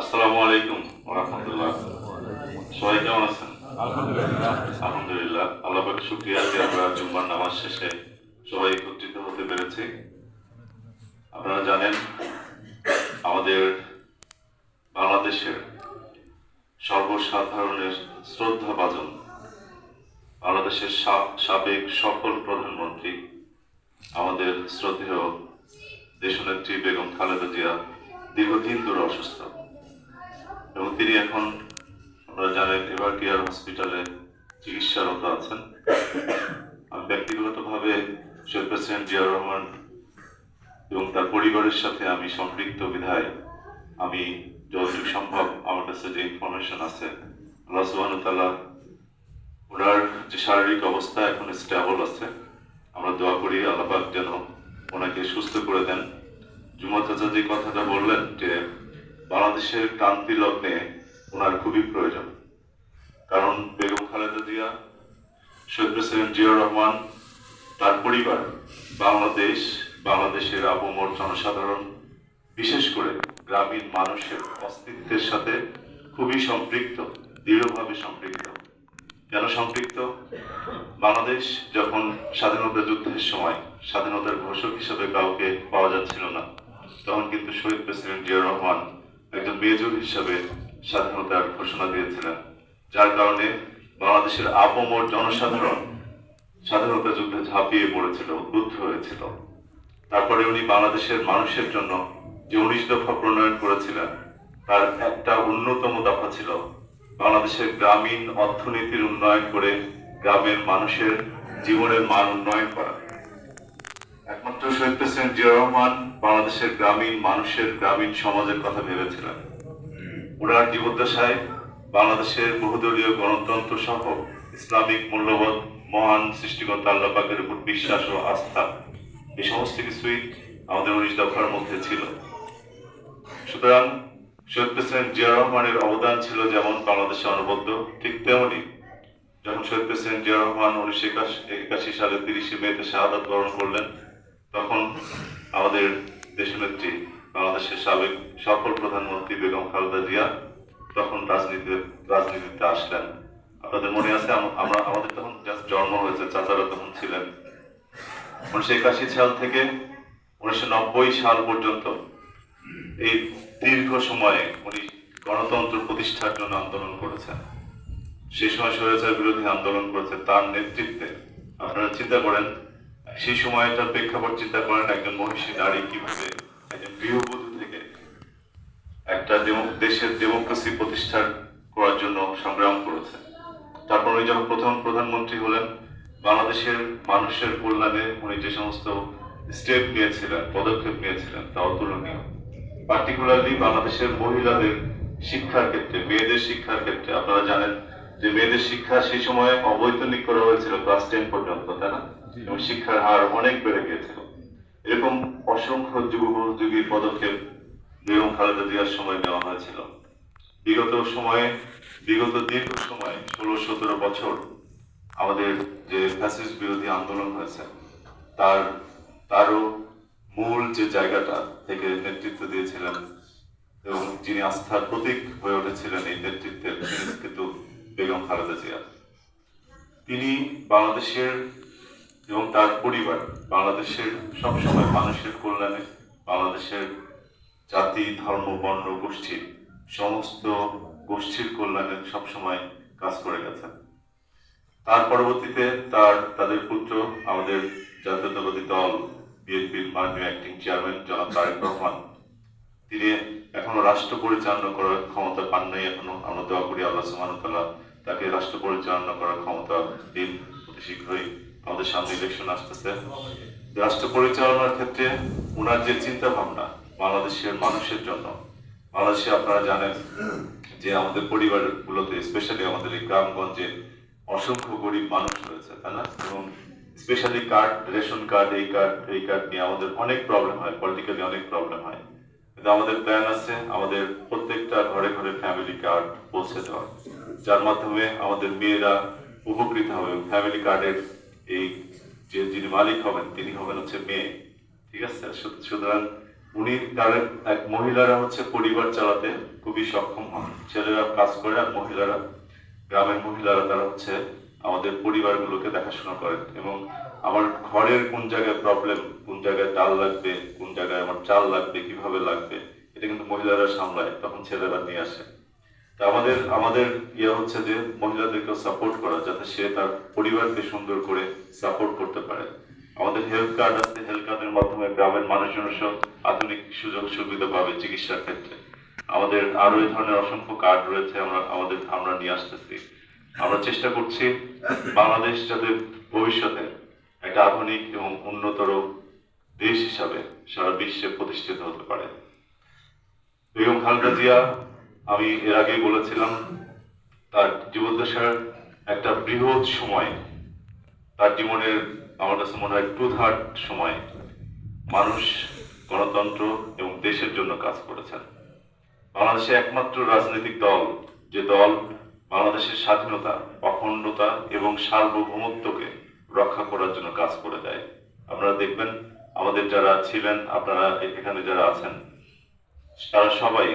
আসসালামু আলাইকুম রহমতুল্লাহ। সবাই কেমন আছেন? আলহামদুলিল্লাহ। আল্লাহ পাকে শুক্রিয়া যে আমরা জুম্মার নামাজ শেষে সবাই একত্রিত হতে পেরেছি। আপনারা জানেন আমাদের বাংলাদেশের সর্বসাধারণের শ্রদ্ধা ভাজন বাংলাদেশের সাবেক সফল প্রধানমন্ত্রী আমাদের শ্রদ্ধেয় দেশনেত্রী বেগম খালেদা জিয়া দীর্ঘদিন ধরে অসুস্থ। এবং তিনি এখন আপনারা জানেন এবার কেয়ার হসপিটালে চিকিৎসারত আছেন ব্যক্তিগতভাবে শহীদ প্রেসিডেন্ট জিয়াউর রহমান এবং তার পরিবারের সাথে আমি সম্পৃক্ত বিধায় আমি যতটুকু সম্ভব আমার কাছে যে ইনফরমেশন আছে, আল্লাহ সুবহানাহু ওনার যে শারীরিক অবস্থা এখন স্টেবল আছে। আমরা দোয়া করি আল্লাপাক যেন ওনাকে সুস্থ করে দেন। জুমা যে কথাটা বললেন যে বাংলাদেশের ক্রান্তি লগ্নে ওনার খুবই প্রয়োজন। কারণ বেগম খালেদা জিয়া, শহীদ প্রেসিডেন্ট জিয়াউর রহমান, তার পরিবার, বাংলাদেশ, বাংলাদেশের আবমর জনসাধারণ, বিশেষ করে গ্রামীণ মানুষের অস্তিত্বের সাথে খুবই সম্পৃক্ত, দৃঢ়ভাবে সম্পৃক্ত। কেন সম্পৃক্ত? বাংলাদেশ যখন স্বাধীনতা যুদ্ধের সময় স্বাধীনতার ঘোষক হিসেবে কাউকে পাওয়া যাচ্ছিল না, তখন কিন্তু শহীদ প্রেসিডেন্ট জিয়া রহমান একজন মেজর হিসেবে স্বাধীনতার ঘোষণা দিয়েছিলেন, যার কারণে বাংলাদেশের আপমর জনসাধারণ স্বাধীনতা যুদ্ধে ঝাঁপিয়ে পড়েছিল, উদ্বুদ্ধ হয়েছিল। তারপরে উনি বাংলাদেশের মানুষের জন্য যে উনিশ দফা প্রণয়ন করেছিলেন, তার একটা অন্যতম দফা ছিল বাংলাদেশের গ্রামীণ অর্থনীতির উন্নয়ন করে গ্রামের মানুষের জীবনের মান উন্নয়ন করা। শহীদ প্রেসিডেন্ট জিয়া রহমান বাংলাদেশের গ্রামীণ, মানুষের গ্রামীণ সমাজের কথা ভেবেছিলেন। ওনার জীবদ্দশায় বাংলাদেশের বহুদলীয় গণতন্ত্র সহ ইসলামিক মূল্যবোধ মহান সৃষ্টিকর্তা আল্লাহ পাকের উপর বিশ্বাস ও আস্থা, এই সমস্ত কিছুই আমাদের উনিশ দফার মধ্যে ছিল। সুতরাং শহীদ প্রেসিডেন্ট জিয়া রহমানের অবদান ছিল যেমন বাংলাদেশে অনবদ্য, ঠিক তেমনি যখন শহীদ প্রেসিডেন্ট জিয়া রহমান উনিশশো একাশি সালে তিরিশে মেতে শাহাদাত বরণ করলেন তখন আমাদের দেশনেত্রী বাংলাদেশের সাবেক সফল প্রধানমন্ত্রী বেগম খালেদা জিয়া তখন রাজনীতিতে রাজনীতিতে আসলেন। আপনাদের মনে আছে আমরা, আমাদের তখন জাস্ট জন্ম হয়েছে, চাচারা তখন ছিলেন। উনিশশো একাশি সাল থেকে উনিশশো নব্বই সাল পর্যন্ত এই দীর্ঘ সময়ে উনি গণতন্ত্র প্রতিষ্ঠার জন্য আন্দোলন করেছেন। সেই সময় স্বৈরাচার বিরোধী আন্দোলন করেছে, তার নেতৃত্বে। আপনারা চিন্তা করেন সেই সময়টার প্রেক্ষাপট চিন্তা করেন একজন মহিষী নারী কীভাবে একজন গৃহবধূ থেকে একটা দেশের ডেমোক্রেসি প্রতিষ্ঠা করার জন্য সংগ্রাম করেছে। তারপর উনি যখন প্রথম প্রধানমন্ত্রী হলেন, বাংলাদেশের মানুষের কল্যাণে উনি যে সমস্ত স্টেপ নিয়েছিলেন, পদক্ষেপ নিয়েছিলেন, তা অতুলনীয়। পার্টিকুলারলি বাংলাদেশের মহিলাদের শিক্ষার ক্ষেত্রে, মেয়েদের শিক্ষার ক্ষেত্রে, আপনারা জানেন যে মেয়েদের শিক্ষা সেই সময় অবৈতনিক করা হয়েছিল ক্লাস টেন পর্যন্ত, তাই না? এবং শিক্ষার হার অনেক বেড়ে গিয়েছিল এরকম অসংখ্য যুগোপযোগী পদক্ষেপ বেগম খালেদা জিয়ার সময় নেওয়া হয়েছিল। বিগত সময়ে, বিগত দীর্ঘ সময় ষোলো, সতেরো বছর আমাদের যে ফ্যাসিস্ট বিরোধী আন্দোলন হয়েছে, তার, তারও মূল যে জায়গাটা থেকে নেতৃত্ব দিয়েছিলেন এবং যিনি আস্থার প্রতীক হয়ে উঠেছিলেন এই নেতৃত্বের কিন্তু বেগম খালেদা জিয়া। তিনি বাংলাদেশের এবং তার পরিবার, বাংলাদেশের সবসময় মানুষের কল্যাণে বাংলাদেশের জাতি, ধর্ম, বর্ণ গোষ্ঠীর সমস্ত গোষ্ঠীর কল্যাণে সবসময় কাজ করে গেছেন। তার পরবর্তীতে তার, তাদের পুত্র, আমাদের জাতীয়তাবাদী দল, বিএনপির মাননীয় অ্যাক্টিং চেয়ারম্যান জনাব তারেক রহমান, তিনি এখনও রাষ্ট্র পরিচালনা করার ক্ষমতা পান নাই এখনও আমরা দোয়া করি আল্লাহ সুবহানাহু তাকে রাষ্ট্র পরিচালনা করার ক্ষমতা দিন অতি শীঘ্রই। আমাদের সামনে ইলেকশন আসতেছে। রাষ্ট্র পরিচালনার ক্ষেত্রে ওনার যে চিন্তা ভাবনা বাংলাদেশের মানুষের জন্য, বাংলাদেশে আপনারা জানেন যে আমাদের পরিবারগুলোতে স্পেশালি আমাদের এই গ্রামগঞ্জে অসংখ্য গরিব মানুষ রয়েছে, তাই না? এবং স্পেশালি কার্ড রেশন কার্ড এই কার্ড এই কার্ড নিয়ে আমাদের অনেক প্রবলেম হয় পলিটিক্যালি অনেক প্রবলেম হয়। কিন্তু আমাদের প্ল্যান আছে, আমাদের প্রত্যেকটা ঘরে ঘরে ফ্যামিলি কার্ড পৌঁছে দেওয়ার। যার মাধ্যমে আমাদের মেয়েরা উপকৃত হবে ফ্যামিলি কার্ডের এই যে যিনি মালিক হবেন, তিনি হবেন হচ্ছে মেয়ে। ঠিক আছে? সুতরাং উনি তার এক মহিলারা হচ্ছে পরিবার চালাতে খুবই সক্ষম হন। ছেলেরা কাজ করে আর মহিলারা, গ্রামের মহিলারা তারা হচ্ছে আমাদের পরিবারগুলোকে দেখাশোনা করেন। এবং আমার ঘরের কোন জায়গায় প্রবলেম কোন জায়গায় ডাল লাগবে, কোন জায়গায় আমার চাল লাগবে, কীভাবে লাগবে, এটা কিন্তু মহিলারা সামলায়, তখন ছেলেরা নিয়ে আসে। আমাদের আমাদের ইয়ে হচ্ছে যে মহিলাদেরকে সাপোর্ট করা যাতে সে তার পরিবারকে সুন্দর করে সাপোর্ট করতে পারে। আমাদের হেলথ কার্ড আছে হেলথ কার্ডের মাধ্যমে গ্রামের মানুষজন সব আধুনিক সুযোগ সুবিধা পাবে চিকিৎসার ক্ষেত্রে। আমাদের আরও এই ধরনের অসংখ্য কার্ড রয়েছে আমরা, আমাদের, আমরা নিয়ে আসতেছি। আমরা চেষ্টা করছি বাংলাদেশ যাতে ভবিষ্যতে একটা আধুনিক এবং উন্নতর দেশ হিসাবে সারা বিশ্বে প্রতিষ্ঠিত হতে পারে। বেগম খালেদা জিয়া আমি এর আগেই বলেছিলাম, তার জীবদ্দশার একটা বৃহৎ সময়। তার জীবনের আমার কাছে মনে হয় টু থার্ড সময়। মানুষ, গণতন্ত্র এবং দেশের জন্য কাজ করেছেন। বাংলাদেশে একমাত্র রাজনৈতিক দল, যে দল বাংলাদেশের স্বাধীনতা, অখণ্ডতা এবং সার্বভৌমত্বকে রক্ষা করার জন্য কাজ করে দেয়। আপনারা দেখবেন, আমাদের যারা ছিলেন, আপনারা এখানে যারা আছেন, তারা সবাই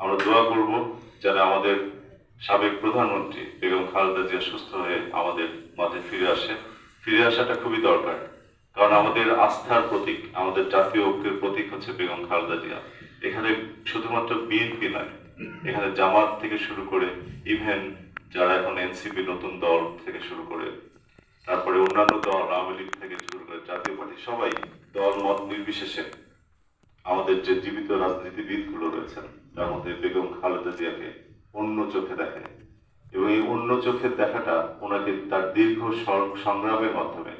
আমরা দোয়া করব যেন আমাদের সাবেক প্রধানমন্ত্রী বেগম খালেদা জিয়া সুস্থ হয়ে আমাদের মাঝে ফিরে আসে। ফিরে আসাটা খুবই দরকার, কারণ আমাদের আস্থার প্রতীক, আমাদের জাতীয় ঐক্যের প্রতীক হচ্ছে বেগম খালেদা জিয়া। এখানে শুধুমাত্র বিএনপি নয়, এখানে জামাত থেকে শুরু করে ইভেন যারা এখন এনসিপি নতুন দল থেকে শুরু করে, তারপরে অন্যান্য দল, আওয়ামী লীগ থেকে শুরু করে জাতীয় পার্টি, সবাই দল মত নির্বিশেষে আমাদের যে জীবিত রাজনীতিবিদগুলো রয়েছেন তার মধ্যে বেগম খালেদা জিয়াকে অন্য চোখে দেখে এবং এই অন্য চোখে দেখাটা ওনাকে তার দীর্ঘ সংগ্রামের মাধ্যমে,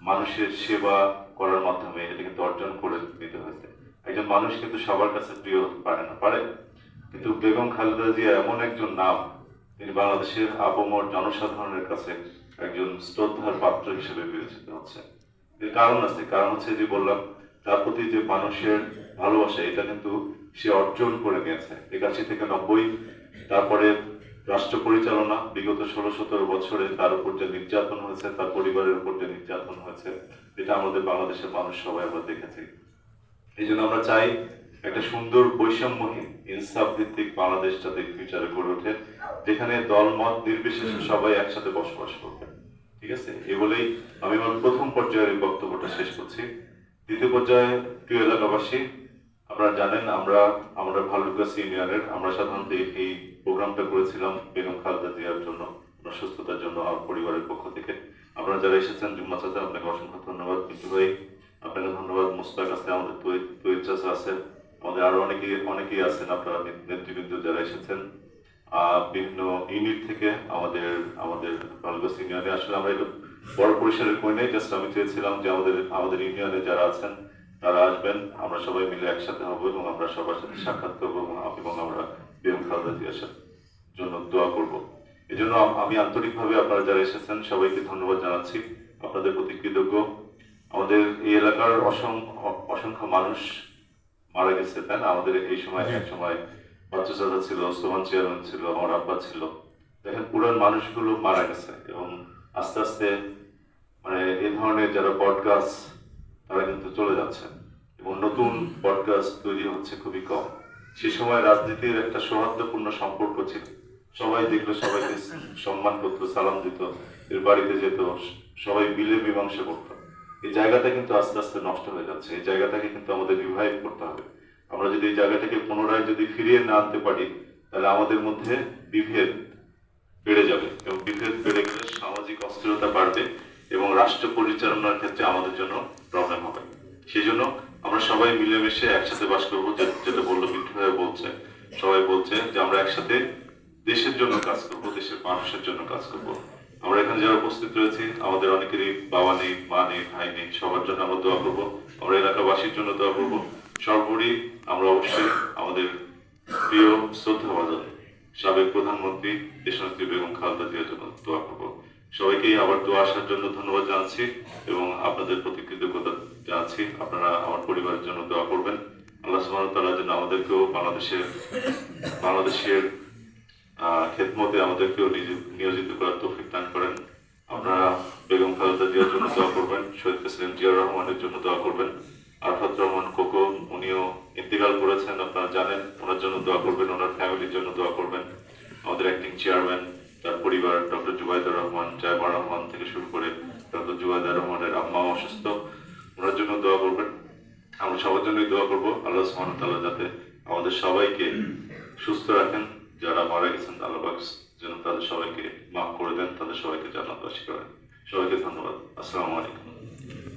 মানুষের সেবা করার মাধ্যমে এটা কিন্তু অর্জন করে নিতে হয়েছে। একজন মানুষ কিন্তু সবার কাছে প্রিয় হতে পারে না, পারে। কিন্তু বেগম খালেদা জিয়া এমন একজন নাম, তিনি বাংলাদেশের আবমর জনসাধারণের কাছে একজন শ্রদ্ধার পাত্র হিসেবে বিবেচিত হচ্ছে। এর কারণ আছে, কারণ হচ্ছে যে বললাম তার প্রতি যে মানুষের ভালোবাসা এটা কিন্তু সে অর্জন করে নিয়েছে একাশি থেকে নব্বই তারপরে রাষ্ট্র পরিচালনা বিগত ষোলো সতেরো বছরে তার উপর যে নির্যাতন হয়েছে তার পরিবারের উপর যে নির্যাতন হয়েছে এটা আমাদের বাংলাদেশের মানুষ সবাই আমরা দেখেছি। এই জন্য আমরা চাই একটা সুন্দর বৈষম্যহীন ইনসাফ ভিত্তিক বাংলাদেশ যাতে ফিউচারে গড়ে ওঠে যেখানে দল মত নির্বিশেষে সবাই একসাথে বসবাস করবে। ঠিক আছে? এ বলেই আমি আমার প্রথম পর্যায়ের এই বক্তব্যটা শেষ করছি। দ্বিতীয় পর্যায়ে, প্রিয় এলাকাবাসী, আপনারা জানেন আমরা আমরা ভালুকাস ইউনিয়নের আমরা সাধারণত এই- প্রোগ্রামটা করেছিলাম বেগম খালেদা জিয়ার জন্য সুস্থতার জন্য আমার পরিবারের পক্ষ থেকে। আপনারা যারা এসেছেন, জুম্মা চাচা, আপনাকে অসংখ্য ধন্যবাদ। কিন্তু ভাই, আপনাকে ধন্যবাদ। মুস্তাক আছে, আমাদের তৈরি চাচা আছে, আমাদের আরও অনেকেই অনেকেই আছেন আপনারা নেতৃবৃন্দ যারা এসেছেন। বিভিন্ন ইউনিট থেকে আমাদের আমাদের ভালুকাস সিনিয়রে আসলে আমরা এটা বড় পরিসরের কই নেই জাস্ট আমি চেয়েছিলাম যে আমাদের আমাদের ইউনিয়নে যারা আছেন তারা আসবেন আমরা সবাই মিলে একসাথে হব এবং আমরা সবার সাথে সাক্ষাৎ করব এবং আমরা বেগম খালেদা জিয়ার জন্য দোয়া করব। এই জন্য আম- আন্তরিকভাবে আপনারা যারা এসেছেন সবাইকে ধন্যবাদ জানাচ্ছি। আপনাদের প্রতি কৃতজ্ঞ। আমাদের এই এলাকার অসংখ্য অসংখ্য মানুষ মারা গেছে তাই না? আমাদের এই সময় এক সময় বাচ্চা চাচা ছিল সোমান চেয়ারম্যান ছিল আমার আব্বা ছিল। দেখেন পুরান মানুষগুলো মারা গেছে এবং আস্তে আস্তে মানে এই ধরনের যারা পডকাস্ট তারা কিন্তু চলে যাচ্ছে এবং নতুন পডকাস্ট তৈরি হচ্ছে খুবই কম। সে সময় রাজনীতির একটা সৌহার্দ্যপূর্ণ সম্পর্ক ছিল। সবাই দেখলে, সবাইকে সম্মান করতো, সালাম দিত, এর বাড়িতে যেত, সবাই মিলে মীমাংসা করতো। এই জায়গাটা কিন্তু আস্তে আস্তে নষ্ট হয়ে যাচ্ছে। এই জায়গাটাকে কিন্তু আমাদের রিভাইভ করতে হবে। আমরা যদি এই জায়গাটাকে পুনরায় যদি ফিরিয়ে না আনতে পারি, তাহলে আমাদের মধ্যে বিভেদ বেড়ে যাবে। এবং বিভেদ বেড়ে গেলে সামাজিক অস্থিরতা বাড়বে। রাষ্ট্র পরিচালনার ক্ষেত্রে আমাদের জন্য প্রবলেম হবে। সেই জন্য আমরা সবাই মিলেমিশে একসাথে বাস করব যেটা বলল ভাই বলছে। সবাই বলছে যে আমরা একসাথে দেশের জন্য কাজ করব, দেশের মানুষের জন্য কাজ করব। আমরা এখানে যারা উপস্থিত রয়েছি, আমাদের অনেকেরই বাবা নেই, মা নেই, ভাই নেই, সবার জন্য আমরা দোয়া করব। আমরা এলাকাবাসীর জন্য দোয়া করব। সর্বোপরি আমরা অবশ্যই আমাদের প্রিয় শ্রদ্ধাভাজন, সাবেক প্রধানমন্ত্রী দেশনেত্রী বেগম খালেদা জিয়ার জন্য দোয়া করব। সবাইকেই আবার দোয়া আসার জন্য ধন্যবাদ জানাচ্ছি এবং আপনাদের প্রতি কৃতজ্ঞতা জানাচ্ছি। আপনারা আমার পরিবারের জন্য দোয়া করবেন। আল্লাহ তাআলা যেন আমাদেরকেও বাংলাদেশের বাংলাদেশের আহ, খেদমতে আমাদেরকেও নিয়োজিত করার তৌফিক দান করেন। আপনারা বেগম খালেদা জিয়ার জন্য দোয়া করবেন শহীদ প্রেসিডেন্ট জিয়াউর রহমানের জন্য দোয়া করবেন। আরফাত রহমান কোকো উনিও ইন্তেকাল করেছেন আপনারা জানেন ওনার জন্য দোয়া করবেন ওনার ফ্যামিলির জন্য দোয়া করবেন। আমাদের অ্যাক্টিং চেয়ারম্যান তার পরিবার ডক্টর জুবাইদুর রহমান থেকে শুরু করে ডক্টর জুয়াদা রহমানের আম্মা অসুস্থ, ওনার জন্য দোয়া করবেন। আমরা সবার জন্যই দোয়া করব। আল্লাহ সোহান তাল্লাহ যাতে আমাদের সবাইকে সুস্থ রাখেন। যারা মারা গেছেন, আল্লাহ যেন তাদের সবাইকে মাফ করে দেন, তাদের সবাইকে জানাতে করেন সবাইকে ধন্যবাদ। আসসালামু আলাইকুম।